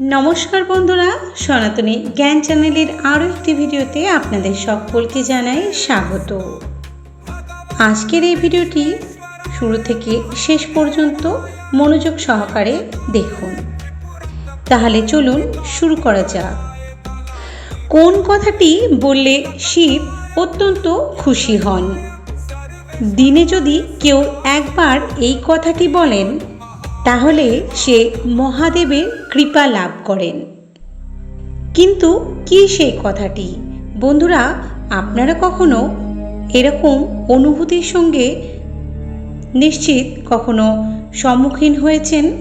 নমস্কার বন্ধুরা, সনাতনী জ্ঞান চ্যানেলের আরও একটি ভিডিওতে আপনাদের সকলকে জানাই স্বাগত। আজকের এই ভিডিওটি শুরু থেকে শেষ পর্যন্ত মনোযোগ সহকারে দেখুন। তাহলে চলুন শুরু করা যাক। কোন কথাটি বললে শিব অত্যন্ত খুশি হন? দিনে যদি কেউ একবার এই কথাটি বলেন তাহলে সে মহাদেবের কৃপা লাভ করেন। কিন্তু কি সেই কথাটি? বন্ধুরা, আপনারা কখনো এরকম অনুভূতির সঙ্গে নিশ্চিত কখনো সম্মুখীন হয়েছেন?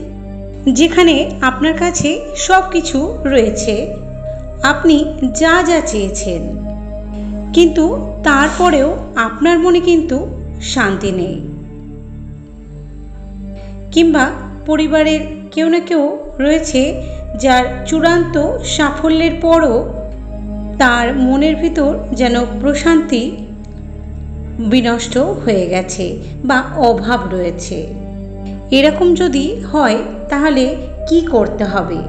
যেখানে আপনার কাছে সব কিছু রয়েছে, আপনি যা যা চেয়েছেন। কিন্তু তারপরেও আপনার মনে কিন্তু শান্তি নেই। কিংবা পরিবারের কেউ না কেউ রয়েছে যার চূড়ান্ত সাফল্যের পরও তার মনের ভিতর যেন প্রশান্তি বিনষ্ট হয়ে গেছে বা অভাব রয়েছে। এরকম যদি হয়, তাহলে কি করতে হবে?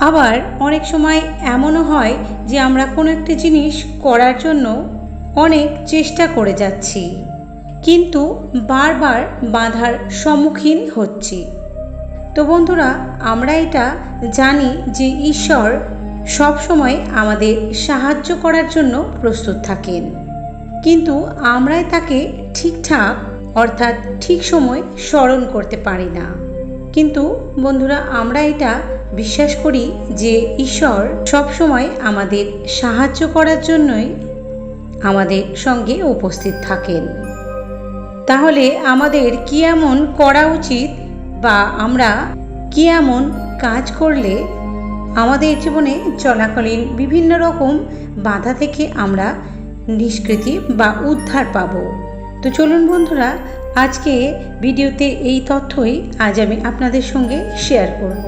আবার অনেক সময় এমনও হয় যে আমরা কোনো একটি জিনিস করার জন্য অনেক চেষ্টা করে যাচ্ছি, কিন্তু বারবার বাধার সম্মুখীন হচ্ছি। তো বন্ধুরা, আমরা এটা জানি যে ঈশ্বর সব সময় আমাদের সাহায্য করার জন্য প্রস্তুত থাকেন। কিন্তু আমরাই তাকে ঠিকঠাক, অর্থাৎ ঠিক সময় স্মরণ করতে পারি না। কিন্তু বন্ধুরা, আমরা এটা বিশ্বাস করি যে ঈশ্বর সব সময় আমাদের সাহায্য করার জন্যই আমাদের সঙ্গে উপস্থিত থাকেন। তাহলে আমাদের কি এমন করা উচিত? বা আমরা কি এমন কাজ করলে আমাদের জীবনে চলাকালীন বিভিন্ন রকম বাধা থেকে আমরা নিষ্কৃতি বা উদ্ধার পাব? তো চলুন বন্ধুরা, আজকে ভিডিওতে এই তথ্যই আজ আমি আপনাদের সঙ্গে শেয়ার করব।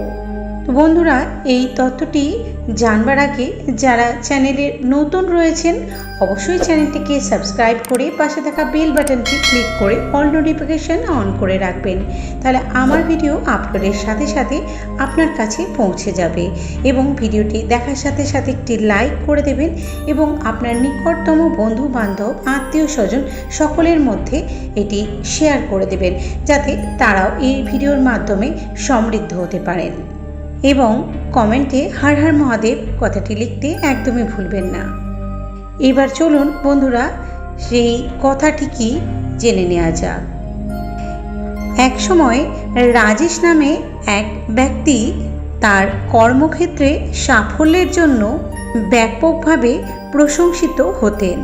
বন্ধুরা, এই তথ্যটি জানবার আগে যারা চ্যানেলে নতুন রয়েছেন, অবশ্যই চ্যানেলটিকে সাবস্ক্রাইব করে পাশে থাকা বেল বাটনটি ক্লিক করে অল নোটিফিকেশান অন করে রাখবেন। তাহলে আমার ভিডিও আপলোডের সাথে সাথে আপনার কাছে পৌঁছে যাবে এবং ভিডিওটি দেখার সাথে সাথে একটি লাইক করে দেবেন এবং আপনার নিকটতম বন্ধু বান্ধব আত্মীয় স্বজন সকলের মধ্যে এটি শেয়ার করে দেবেন, যাতে তারাও এই ভিডিওর মাধ্যমে সমৃদ্ধ হতে পারেন। এবং কমেন্টে হার হার মহাদেব কথাটি লিখতে একদমই ভুলবেন না। এবার চলুন বন্ধুরা, সেই কথাটি কি জেনে নেওয়া যাক। এক সময় রাজেশ নামে এক ব্যক্তি তার কর্মক্ষেত্রে সাফল্যের জন্য ব্যাপকভাবে প্রশংসিত হতেন।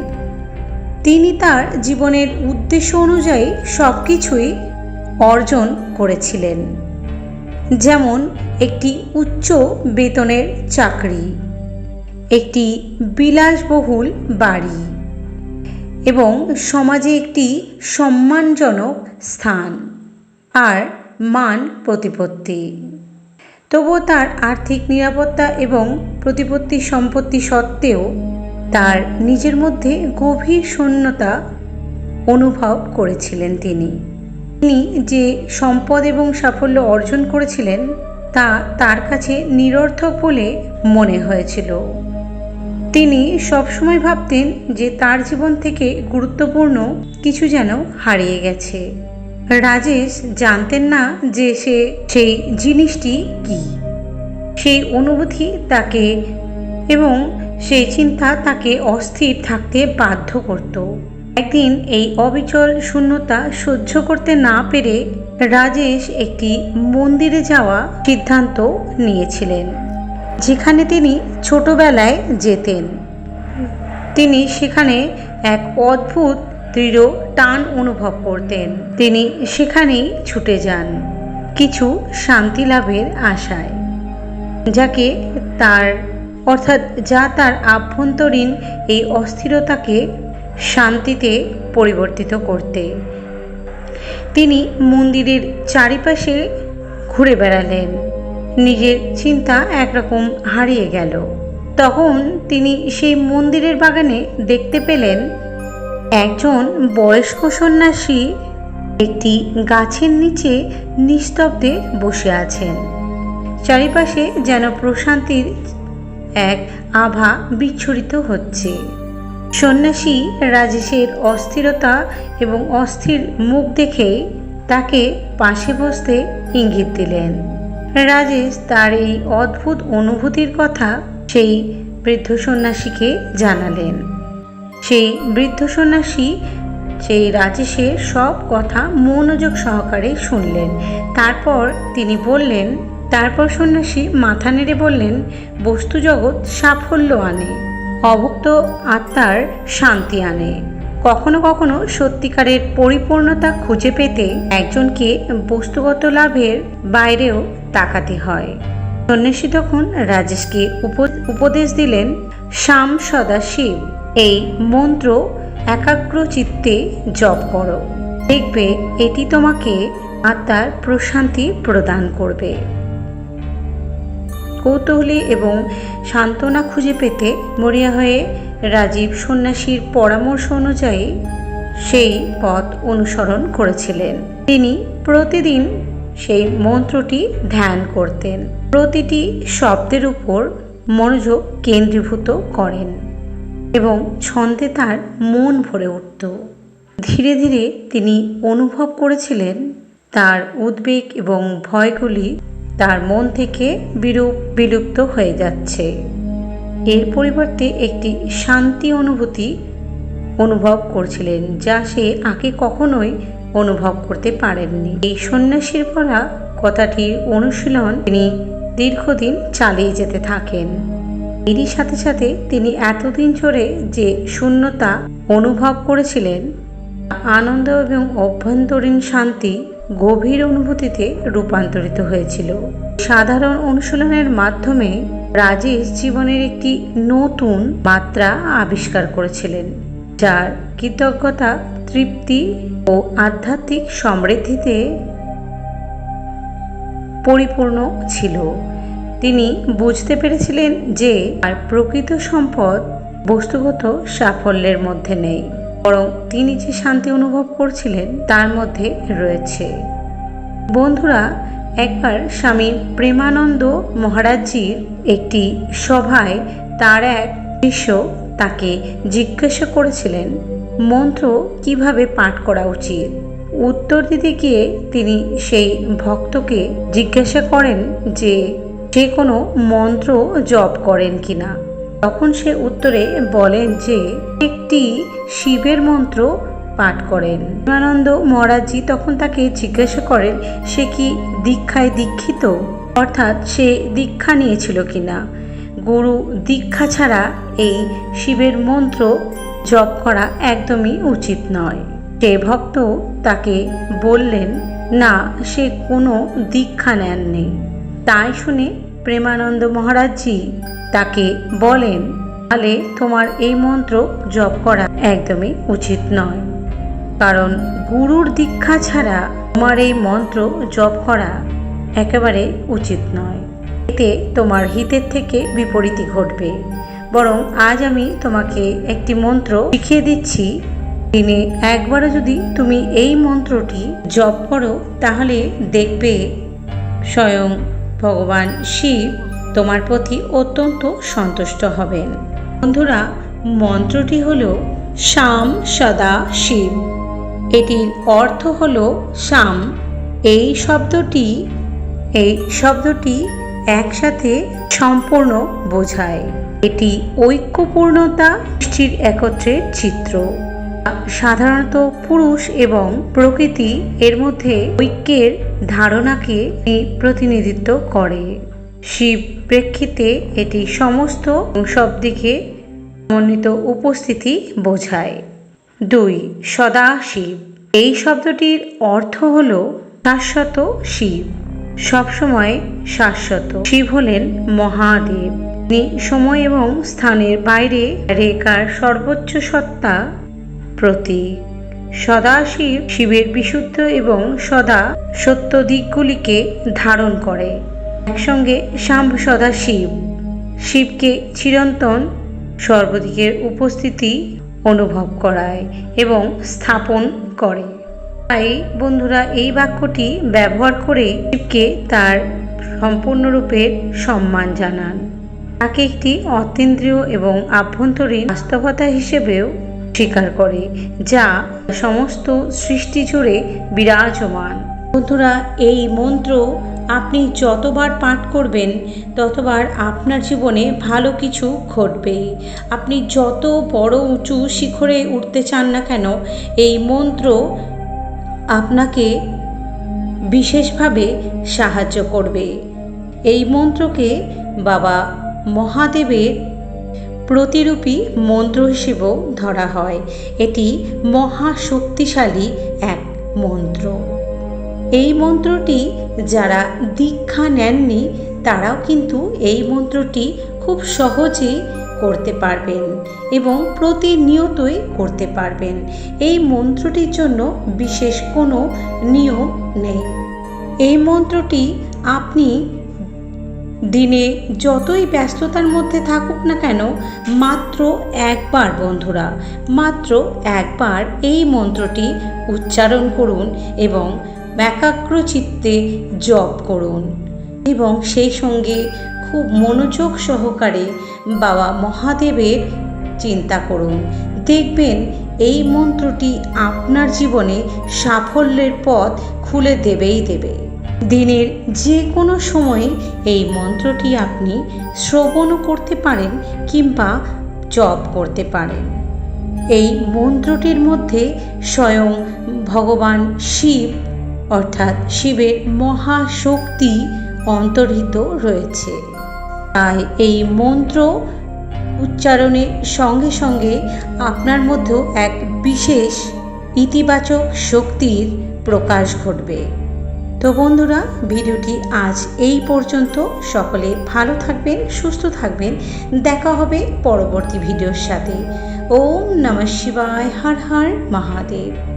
তিনি তার জীবনের উদ্দেশ্য অনুযায়ী সব কিছুই অর্জন করেছিলেন। যেমন একটি উচ্চ বেতনের চাকরি, একটি বিলাসবহুল বাড়ি এবং সমাজে একটি সম্মানজনক স্থান আর মান প্রতিপত্তি। তবুও তার আর্থিক নিরাপত্তা এবং প্রতিপত্তি সম্পত্তি সত্ত্বেও তার নিজের মধ্যে গভীর শূন্যতা অনুভব করেছিলেন তিনি। তিনি যে সম্পদ এবং সাফল্য অর্জন করেছিলেন, তা তার কাছে নিরর্থক বলে মনে হয়েছিল। তিনি সবসময় ভাবতেন যে তার জীবন থেকে গুরুত্বপূর্ণ কিছু যেন হারিয়ে গেছে। রাজেশ জানতেন না যে সে, সেই জিনিসটি কি। সেই অনুভূতি তাকে এবং সেই চিন্তা তাকে অস্থির থাকতে বাধ্য করত। একদিন এই অবিচল শূন্যতা সহ্য করতে না পেরে রাজেশ একটি মন্দিরে যাওয়া সিদ্ধান্ত নিয়েছিলেন, যেখানে তিনি ছোটবেলায় যেতেন। তিনি সেখানে এক অদ্ভুত, দৃঢ় টান অনুভব করতেন। তিনি সেখানেই ছুটে যান কিছু শান্তি লাভের আশায়, যাকে তার অর্থাৎ যা তার আভ্যন্তরীণ এই অস্থিরতাকে শান্তিতে পরিবর্তিত করতে। তিনি মন্দিরের চারিপাশে ঘুরে বেড়ালেন। নিজের চিন্তা একরকম হারিয়ে গেল। তখন তিনি সেই মন্দিরের বাগানে দেখতে পেলেন একজন বয়স্ক সন্ন্যাসী একটি গাছের নিচে নিস্তব্ধে বসে আছেন। চারিপাশে যেন প্রশান্তির এক আভা বিচ্ছুরিত হচ্ছে। সন্ন্যাসী রাজেশের অস্থিরতা এবং অস্থির মুখ দেখে তাকে পাশে বসতে ইঙ্গিত দিলেন। রাজেশ তার এই অদ্ভুত অনুভূতির কথা সেই বৃদ্ধ সন্ন্যাসীকে জানালেন। সেই বৃদ্ধ সন্ন্যাসী সেই রাজেশের সব কথা মনোযোগ সহকারে শুনলেন। তারপর তিনি বললেন, তারপর সন্ন্যাসী মাথা নেড়ে বললেন বস্তু জগৎ সাফল্য আনে। অভুক্ত আত্মার শান্তি আনে। কখনো কখনো সত্যিকারের পরিপূর্ণতা খুঁজে পেতে একজনকে বস্তুগত লাভের বাইরেও তাকাতে হয়। সন্ন্যাসী তখন রাজেশকে উপ- উপদেশ দিলেন, শ্যাম সদা শিব এই মন্ত্র একাগ্র চিত্তে জপ করো। দেখবে এটি তোমাকে আত্মার প্রশান্তি প্রদান করবে। কৌতূহলী এবং সান্ত্বনা খুঁজে পেতে মরিয়া হয়ে রাজীব সন্ন্যাসীর পরামর্শ অনুযায়ী সেই পথ অনুসরণ করেছিলেন। তিনি প্রতিদিন সেই মন্ত্রটি ধ্যান করতেন। প্রতিটি শব্দের উপর মনোযোগ কেন্দ্রীভূত করেন এবং ছন্দে তার মন ভরে উঠত। ধীরে ধীরে তিনি অনুভব করেছিলেন তার উদ্বেগ এবং ভয়গুলি তার মন থেকে বিরূপ, বিলুপ্ত হয়ে যাচ্ছে। এর পরিবর্তে একটি শান্তি অনুভূতি অনুভব করছিলেন, যা সে আগে কখনোই অনুভব করতে পারেননি। এই সন্ন্যাসীর বলা কথাটির অনুশীলন তিনি দীর্ঘদিন চালিয়ে যেতে থাকেন। এরই সাথে সাথে তিনি এতদিন ধরে যে শূন্যতা অনুভব করেছিলেন আনন্দ এবং অভ্যন্তরীণ শান্তি গভীর অনুভূতিতে রূপান্তরিত হয়েছিল। সাধারণ অনুশীলনের মাধ্যমে রাজেশ জীবনের একটি নতুন মাত্রা আবিষ্কার করেছিলেন, যার কৃতজ্ঞতা, তৃপ্তি ও আধ্যাত্মিক সমৃদ্ধিতে পরিপূর্ণ ছিল। তিনি বুঝতে পেরেছিলেন যে আর প্রকৃত সম্পদ, বস্তুগত সাফল্যের মধ্যে নেই। বরং তিনি যে শান্তি অনুভব করছিলেন তার মধ্যে রয়েছে। বন্ধুরা, একবার স্বামী প্রেমানন্দ মহারাজজির একটি সভায় তার এক শিষ্য তাকে জিজ্ঞাসা করেছিলেন, মন্ত্র কীভাবে পাঠ করা উচিত? উত্তর দিতে গিয়ে তিনি সেই ভক্তকে জিজ্ঞাসা করেন যে, সে কোনো মন্ত্র জপ করেন কিনা? তখন সে উত্তরে বলেন যে, একটি শিবের মন্ত্র পাঠ করেন। প্রেমানন্দ মহারাজজি তখন তাকে জিজ্ঞাসা করেন, সে কি দীক্ষায় দীক্ষিত? অর্থাৎ, সে দীক্ষা নিয়েছিল কিনা গুরু, দীক্ষা ছাড়া এই শিবের মন্ত্র জপ করা একদমই উচিত নয়। সে ভক্ত তাকে বললেন, না, সে কোনো দীক্ষা নেননি। তাই শুনে প্রেমানন্দ মহারাজজি তাকে বলেন, তাহলে তোমার এই মন্ত্র জপ করা একদমই উচিত নয়। কারণ গুরুর দীক্ষা ছাড়া তোমার এই মন্ত্র জপ করা একেবারে উচিত নয়। এতে তোমার হিতের থেকে বিপরীতই ঘটবে। বরং আজ আমি তোমাকে একটি মন্ত্র শিখিয়ে দিচ্ছি। দিনে একবারও যদি তুমি এই মন্ত্রটি জপ করো, তাহলে দেখবে স্বয়ং ভগবান শিব তোমার প্রতি অত্যন্ত সন্তুষ্ট হবেন। বন্ধুরা, মন্ত্রটি হল শ্যাম সদা শিব। এটির অর্থ হল শ্যাম এই শব্দটি এই শব্দটি একসাথে সম্পূর্ণ বোঝায়। এটি ঐক্যপূর্ণতা সৃষ্টির একত্রের চিত্র। সাধারণত পুরুষ এবং প্রকৃতি এর মধ্যে ঐক্যের ধারণাকে প্রতিনিধিত্ব করে। শিব প্রেক্ষিতে এটি সমস্ত সব দিকে সমন্বিত উপস্থিতি বোঝায়। দুই সদা শিব এই শব্দটির অর্থ হল শাশ্বত শিব। সবসময় শাশ্বত। শিব হলেন মহাদেব। তিনি সময় এবং স্থানের বাইরে রেখার সর্বোচ্চ সত্তা প্রতীক। সদাশিব শিবের বিশুদ্ধ এবং সদা সত্য দিকগুলিকে ধারণ করে। একসঙ্গে শাম্ভ সদা শিব। শিবকে চিরন্তন সর্বদিকের উপস্থিতি অনুভব করায় এবং স্থাপন করে। তাই বন্ধুরা, এই বাক্যটি ব্যবহার করে শিবকে তার সম্পূর্ণরূপে সম্মান জানান। তাকে একটি অতীন্দ্রিয় এবং আভ্যন্তরীণ বাস্তবতা হিসেবেও স্বীকার করে, যা সমস্ত সৃষ্টি জুড়ে বিরাজমান। বন্ধুরা, এই মন্ত্র আপনি যতবার পাঠ করবেন, ততবার আপনার জীবনে ভালো কিছু ঘটবে আপনি যত বড় উঁচু শিখরে উঠতে চান না কেন, এই মন্ত্র আপনাকে বিশেষভাবে সাহায্য করবে। এই মন্ত্রকে বাবা মহাদেবের প্রতিরূপী মন্ত্র হিসেবেও ধরা হয়। এটি মহাশক্তিশালী এক মন্ত্র। এই মন্ত্রটি যারা দীক্ষা নেননি, তারাও কিন্তু এই মন্ত্রটি খুব সহজেই করতে পারবেন এবং প্রতিনিয়তই করতে পারবেন। এই মন্ত্রটির জন্য বিশেষ কোনো নিয়ম নেই। এই মন্ত্রটি আপনি দিনে যতই ব্যস্ততার মধ্যে থাকুক না কেন, মাত্র একবার বন্ধুরা, মাত্র একবার এই মন্ত্রটি উচ্চারণ করুন এবং একাগ্র চিত্তে জপ করুন। এবং সেই সঙ্গে খুব মনোযোগ সহকারে বাবা মহাদেবের চিন্তা করুন। দেখবেন এই মন্ত্রটি আপনার জীবনে সাফল্যের পথ খুলে দেবেই দেবে। দিনের যে কোনো সময়ে এই মন্ত্রটি আপনি শ্রবণও করতে পারেন কিংবা জপ করতে পারেন। এই মন্ত্রটির মধ্যে স্বয়ং ভগবান শিব অর্থাৎ শিবের মহাশক্তি অন্তর্হিত রয়েছে। তাই এই মন্ত্র উচ্চারণের সঙ্গে সঙ্গে আপনার মধ্যেও এক বিশেষ ইতিবাচক শক্তির প্রকাশ ঘটবে। তো বন্ধুরা, ভিডিওটি আজ এই পর্যন্ত। সকলে ভালো থাকবেন, সুস্থ থাকবেন। দেখা হবে পরবর্তী ভিডিওর সাথে। ওম নমঃ শিবায়, হর হর মহাদেব।